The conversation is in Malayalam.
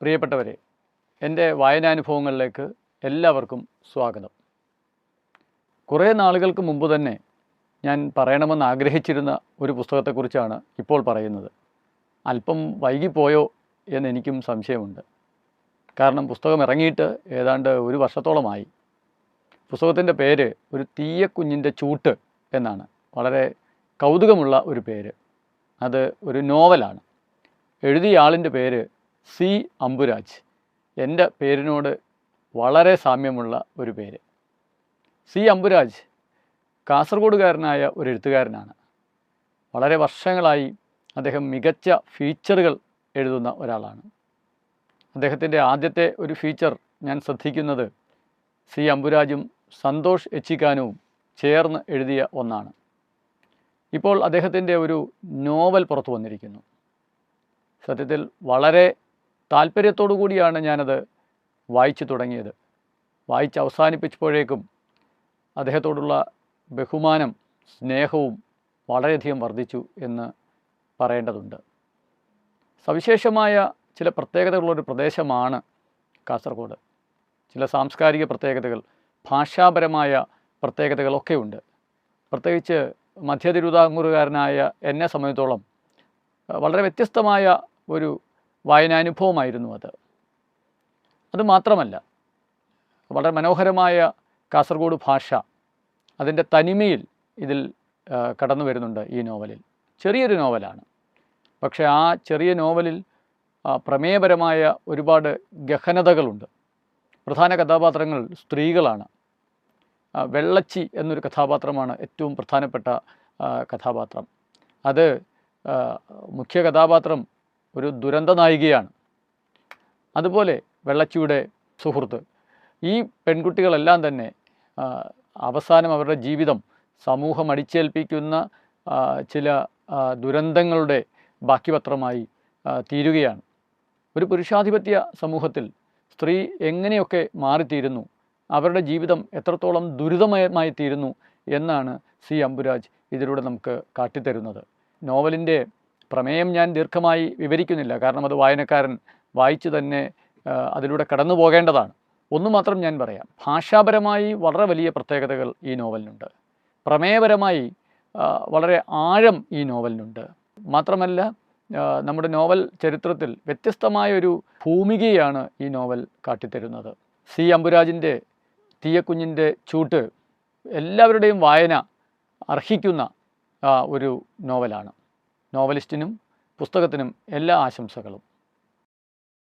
പ്രിയപ്പെട്ടവരെ എന്റെ വായനാനുഭവങ്ങളിലേക്ക് എല്ലാവർക്കും സ്വാഗതം. കുറേ നാളുകൾക്ക് മുമ്പ് തന്നെ ഞാൻ പറയണമെന്ന് ആഗ്രഹിച്ചിരുന്ന ഒരു പുസ്തകത്തെക്കുറിച്ചാണ് ഇപ്പോൾ പറയുന്നത്. അല്പം വൈകിപ്പോയോ എന്നെനിക്കും സംശയമുണ്ട്. കാരണം പുസ്തകം ഇറങ്ങിയിട്ട് ഏതാണ്ട് ഒരു വർഷത്തോളമായി. പുസ്തകത്തിന്റെ പേര് ഒരു തീയക്കുഞ്ഞിന്റെ ചൂട്ട് എന്നാണ്. വളരെ കൗതുകമുള്ള ഒരു പേര്. അത് ഒരു നോവലാണ്. എഴുതിയ ആളിന്റെ പേര് സി അമ്പുരാജ്. എന്റെ പേരിനോട് വളരെ സാമ്യമുള്ള ഒരു പേര്. സി അമ്പുരാജ് കാസർഗോഡുകാരനായ ഒരു എഴുത്തുകാരനാണ്. വളരെ വർഷങ്ങളായി അദ്ദേഹം മികച്ച ഫീച്ചറുകൾ എഴുതുന്ന ഒരാളാണ്. അദ്ദേഹത്തിന്റെ ആദ്യത്തെ ഒരു ഫീച്ചർ ഞാൻ ശ്രദ്ധിക്കുന്നത് സി അമ്പുരാജും സന്തോഷ് എച്ചിക്കാനുവും ചേർന്ന് എഴുതിയ ഒന്നാണ്. ഇപ്പോൾ അദ്ദേഹത്തിന്റെ ഒരു നോവൽ പുറത്തു വന്നിരിക്കുന്നു. സത്യത്തിൽ വളരെ താല്പര്യത്തോടു കൂടിയാണ് ഞാനത് വായിച്ചു തുടങ്ങിയത്. വായിച്ച് അവസാനിപ്പിച്ചപ്പോഴേക്കും അദ്ദേഹത്തോടുള്ള ബഹുമാനം സ്നേഹവും വളരെയധികം വർദ്ധിച്ചു എന്ന് പറയേണ്ടതുണ്ട്. സവിശേഷമായ ചില പ്രത്യേകതകളുള്ളൊരു പ്രദേശമാണ് കാസർഗോഡ്. ചില സാംസ്കാരിക പ്രത്യേകതകൾ ഭാഷാപരമായ പ്രത്യേകതകളൊക്കെ ഉണ്ട് പ്രത്യേകിച്ച് മധ്യ തിരുവിതാംകൂറുകാരനായ എന്നെ സംബന്ധിച്ചോളം വളരെ വ്യത്യസ്തമായ ഒരു വായനാനുഭവമായിരുന്നു അത്. അത് മാത്രമല്ല വളരെ മനോഹരമായ കാസർഗോഡ് ഭാഷ അതിന്റെ തനിമയിൽ ഇതിൽ കടന്നു വരുന്നുണ്ട് ഈ നോവലിൽ. ചെറിയൊരു നോവലാണ്. പക്ഷേ ആ ചെറിയ നോവലിൽ പ്രമേയപരമായ ഒരുപാട് ഗഹനതകളുണ്ട്. പ്രധാന കഥാപാത്രങ്ങൾ സ്ത്രീകളാണ്. വെള്ളച്ചി എന്നൊരു കഥാപാത്രമാണ് ഏറ്റവും പ്രധാനപ്പെട്ട കഥാപാത്രം. അത് മുഖ്യ കഥാപാത്രം ഒരു ദുരന്ത നായികയാണ്. അതുപോലെ വെള്ളച്ചിയുടെ സുഹൃത്ത്. ഈ പെൺകുട്ടികളെല്ലാം തന്നെ അവസാനം അവരുടെ ജീവിതം സമൂഹം അടിച്ചേൽപ്പിക്കുന്ന ചില ദുരന്തങ്ങളുടെ ബാക്കിപത്രമായി തീരുകയാണ്. ഒരു പുരുഷാധിപത്യ സമൂഹത്തിൽ സ്ത്രീ എങ്ങനെയൊക്കെ മാറിത്തീരുന്നു അവരുടെ ജീവിതം എത്രത്തോളം ദുരിതമയമായി തീരുന്നു എന്നാണ് സി അമ്പുരാജ് ഇതിലൂടെ നമുക്ക് കാട്ടിത്തരുന്നത്. നോവലിന്റെ പ്രമേയം ഞാൻ ദീർഘമായി വിവരിക്കുന്നില്ല. കാരണം അത് വായനക്കാരൻ വായിച്ചു തന്നെ അതിലൂടെ കടന്നു പോകേണ്ടതാണ്. ഒന്നു മാത്രം ഞാൻ പറയാം. ഭാഷാപരമായി വളരെ വലിയ പ്രത്യേകതകൾ ഈ നോവലിനുണ്ട്. പ്രമേയപരമായി വളരെ ആഴം ഈ നോവലിനുണ്ട്. മാത്രമല്ല നമ്മുടെ നോവൽ ചരിത്രത്തിൽ വ്യത്യസ്തമായ ഒരു ഭൂമികയാണ് ഈ നോവൽ കാട്ടിത്തരുന്നത്. സി. അമ്പുരാജിന്റെ തീയക്കുഞ്ഞിന്റെ ചൂട്ട് എല്ലാവരുടെയും വായന അർഹിക്കുന്ന ഒരു നോവലാണ്. നോവലിസ്റ്റിനും പുസ്തകത്തിനും എല്ലാ ആശംസകളും.